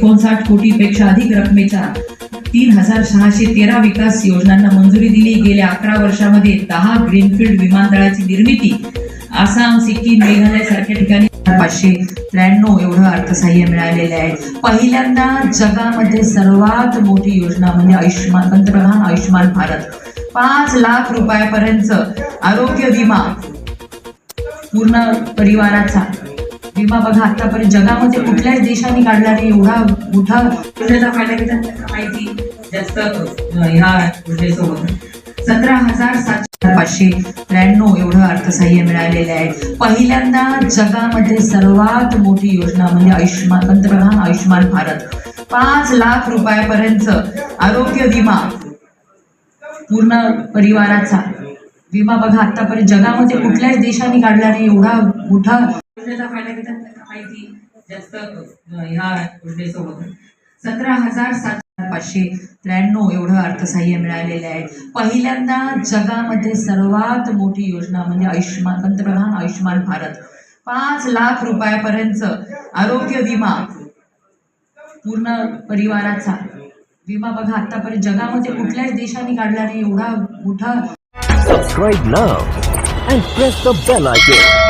एकोणसाठ कोटीपेक्षा अधिक रकमेच्या तीन हजार सहाशे तेरा विकास योजनांना मंजुरी दिली. गेल्या अकरा वर्षामध्ये दहा ग्रीनफील्ड विमानतळाची निर्मिती. आसाम सिक्कीम मेघालय सारख्या ठिकाणी पाचशे त्र्याण्णव एवढं अर्थसहाय्य मिळालेलं आहे. पहिल्यांदा जगामध्ये सर्वात मोठी योजना म्हणजे आयुष्यमान पंतप्रधान आयुष्यमान भारत. पाच लाख रुपयापर्यंत आरोग्य विमा पूर्ण परिवाराचा विमा बघा आतापर्यंत जगामध्ये कुठल्याच देशाने काढला नाही एवढा मोठा योजनेचा फायदा घेतात त्याचा माहिती जास्त ह्या योजनेसोबत सतरा हजार सातशे पाचशे त्र्याण्णव एवढं अर्थसहाय्य मिळालेलं आहे. पहिल्यांदा जगामध्ये सर्वात मोठी योजना म्हणजे आयुष्यमान पंतप्रधान आयुष्यमान भारत. पाच लाख रुपयापर्यंत आरोग्य विमा पूर्ण परिवाराचा. विमा बघा आतापर्यंत जगामध्ये कुठल्याच देशाने काढला नाही एवढा मोठा योजनेचा फायदा घेतात त्यांना माहिती जास्त ह्या योजनेसोबत सतरा हजार सात पाचशे त्र्याण्णव एवढं अर्थसहाय्य मिळालेलं आहे. पहिल्यांदा जगामध्ये सर्वात मोठी योजना म्हणजे आयुष्यमान पंतप्रधान आयुष्यमान भारत. पाच लाख रुपयापर्यंत आरोग्य विमा पूर्ण परिवाराचा विमा बघा आतापर्यंत जगामध्ये कुठल्याच देशाने काढला नाही एवढा मोठा subscribe now and press the bell icon